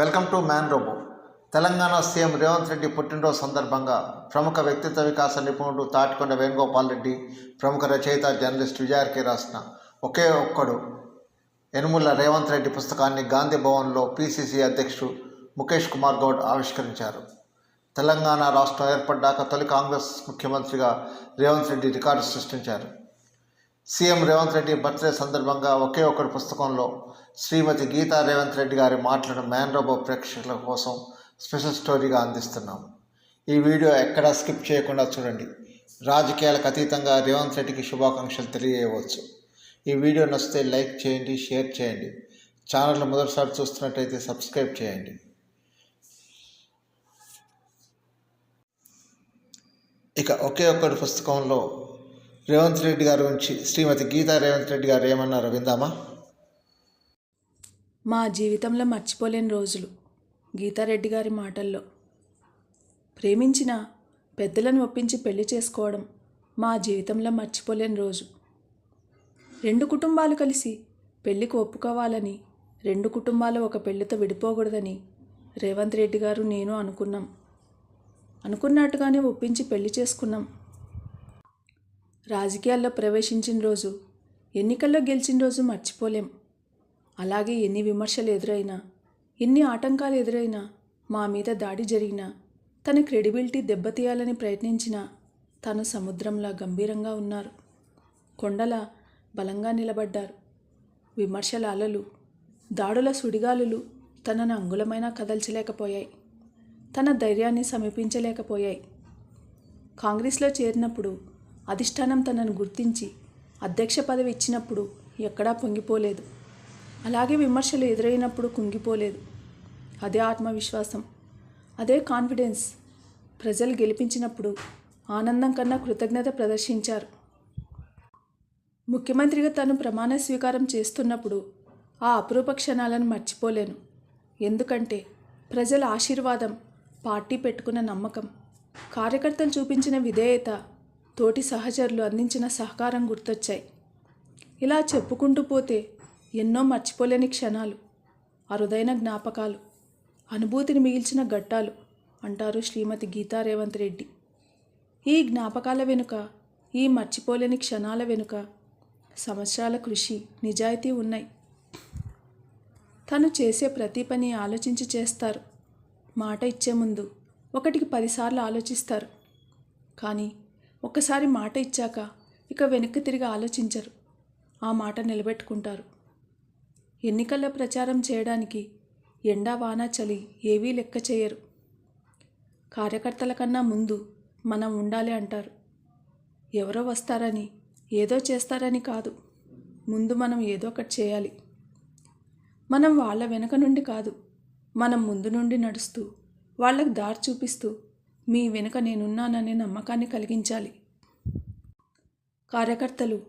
Welcome to man robo. Telangana CM Revanth Reddy పుట్టినరోజు సందర్భంగా ప్రముఖ వ్యక్తిత్వ వికాస నిపుణుడు తాటికొండ వేణుగోపాల్ రెడ్డి ప్రముఖ రచయిత జర్నలిస్ట్ విజయార్కి రాసిన ఒకే ఒక్కడు యనుముల రేవంత్ రెడ్డి పుస్తకాన్ని గాంధీ భవన్లో పిసిసి అధ్యక్షుడు ముఖేష్ కుమార్ గౌడ్ ఆవిష్కరించారు. తెలంగాణ రాష్ట్రం ఏర్పడ్డాక తొలి కాంగ్రెస్ ముఖ్యమంత్రిగా రేవంత్ రెడ్డి రికార్డు సృష్టించారు. సీఎం రేవంత్ రెడ్డి బర్త్డే సందర్భంగా ఒకే ఒక్కడి పుస్తకంలో శ్రీమతి గీతా రేవంత్ రెడ్డి గారి మాటలను మ్యాన్ రోబో ప్రేక్షకుల కోసం స్పెషల్ స్టోరీగా అందిస్తున్నాం. ఈ వీడియో ఎక్కడా స్కిప్ చేయకుండా చూడండి. రాజకీయాలకు అతీతంగా రేవంత్ రెడ్డికి శుభాకాంక్షలు తెలియవచ్చు. ఈ వీడియో నచ్చితే లైక్ చేయండి షేర్ చేయండి. ఛానల్ మొదటిసారి చూస్తున్నట్టయితే సబ్స్క్రైబ్ చేయండి. ఇక ఒకే ఒక్కటి పుస్తకంలో రేవంత్ రెడ్డి గారి గురించి శ్రీమతి గీతా రేవంత్ రెడ్డి గారు ఏమన్నారో విందామా? మా జీవితంలో మర్చిపోలేని రోజులు. గీతారెడ్డి గారి మాటల్లో. ప్రేమించిన పెద్దలను ఒప్పించి పెళ్ళి చేసుకోవడం మా జీవితంలో మర్చిపోలేని రోజు. రెండు కుటుంబాలు కలిసి పెళ్ళికి ఒప్పుకోవాలని రెండు కుటుంబాలు ఒక పెళ్ళితో విడిపోకూడదని రేవంత్ రెడ్డి గారు నేను అనుకున్నాం. అనుకున్నట్టుగానే ఒప్పించి పెళ్ళి చేసుకున్నాం. రాజకీయాల్లో ప్రవేశించిన రోజు ఎన్నికల్లో గెలిచిన రోజు మర్చిపోలేం. అలాగే ఎన్ని విమర్శలు ఎదురైనా ఎన్ని ఆటంకాలు ఎదురైనా మా మీద దాడి జరిగినా తన క్రెడిబిలిటీ దెబ్బతీయాలని ప్రయత్నించినా తను సముద్రంలా గంభీరంగా ఉన్నారు. కొండల బలంగా నిలబడ్డారు. విమర్శల అలలు దాడుల సుడిగాలులు తనను అంగుళమైనా కదల్చలేకపోయాయి. తన ధైర్యాన్ని సమీపించలేకపోయాయి. కాంగ్రెస్లో చేరినప్పుడు అధిష్టానం తనను గుర్తించి అధ్యక్ష పదవి ఇచ్చినప్పుడు ఎక్కడా పొంగిపోలేదు. అలాగే విమర్శలు ఎదురైనప్పుడు కుంగిపోలేదు. అదే ఆత్మవిశ్వాసం అదే కాన్ఫిడెన్స్ ప్రజలు గెలిపించినప్పుడు ఆనందం కన్నా కృతజ్ఞత ప్రదర్శించారు. ముఖ్యమంత్రిగా తను ప్రమాణ స్వీకారం చేస్తున్నప్పుడు ఆ అపురూప క్షణాలను మర్చిపోలేను. ఎందుకంటే ప్రజల ఆశీర్వాదం పార్టీ పెట్టుకున్న నమ్మకం కార్యకర్తలు చూపించిన విధేయత తోటి సహచరులు అందించిన సహకారం గుర్తొచ్చాయి. ఇలా చెప్పుకుంటూ పోతే ఎన్నో మర్చిపోలేని క్షణాలు అరుదైన జ్ఞాపకాలు అనుభూతిని మిగిల్చిన ఘట్టాలు అంటారు శ్రీమతి గీతా రేవంత్ రెడ్డి. ఈ జ్ఞాపకాల వెనుక ఈ మర్చిపోలేని క్షణాల వెనుక సంవత్సరాల కృషి నిజాయితీ ఉన్నాయి. తను చేసే ప్రతి పని ఆలోచించి చేస్తారు. మాట ఇచ్చే ముందు ఒకటికి పదిసార్లు ఆలోచిస్తారు. కానీ ఒక్కసారి మాట ఇచ్చాక ఇక వెనక్కి తిరిగి ఆలోచించరు. ఆ మాట నిలబెట్టుకుంటారు. ఎన్నికల్లో ప్రచారం చేయడానికి ఎండా వాన చలి ఏవీ లెక్క చేయరు. కార్యకర్తల కన్నా ముందు మనం ఉండాలి అంటారు. ఎవరో వస్తారని ఏదో చేస్తారని కాదు. ముందు మనం ఏదో ఒకటి చేయాలి. మనం వాళ్ళ వెనుక నుండి కాదు. మనం ముందు నుండి నడుస్తూ వాళ్ళకు దారి చూపిస్తూ మీ వెనుక నేనున్నాననే నమ్మకాన్ని కలిగించాలి. కార్యకర్తలు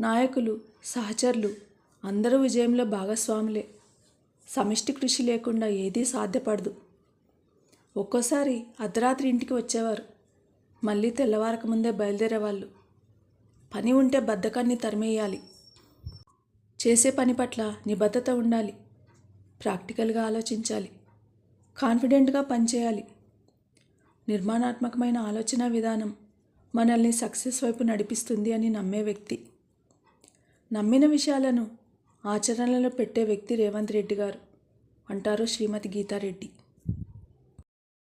నాయకులు సహచరులు అందరూ విజయంలో భాగస్వాములే. సమిష్టి కృషి లేకుండా ఏదీ సాధ్యపడదు. ఒక్కోసారి అర్ధరాత్రి ఇంటికి వచ్చేవారు. మళ్ళీ తెల్లవారక ముందే బయలుదేరేవాళ్ళు పని ఉంటే బద్ధకాన్ని తరిమేయాలి. చేసే పని పట్ల నిబద్ధత ఉండాలి. ప్రాక్టికల్గా ఆలోచించాలి. కాన్ఫిడెంట్గా పనిచేయాలి. నిర్మాణాత్మకమైన ఆలోచన విధానం మనల్ని సక్సెస్ వైపు నడిపిస్తుంది అని నమ్మే వ్యక్తి. నమ్మిన విషయాలను ఆచరణలో పెట్టే వ్యక్తి రేవంత్ రెడ్డి గారు అంటారు శ్రీమతి గీతారెడ్డి.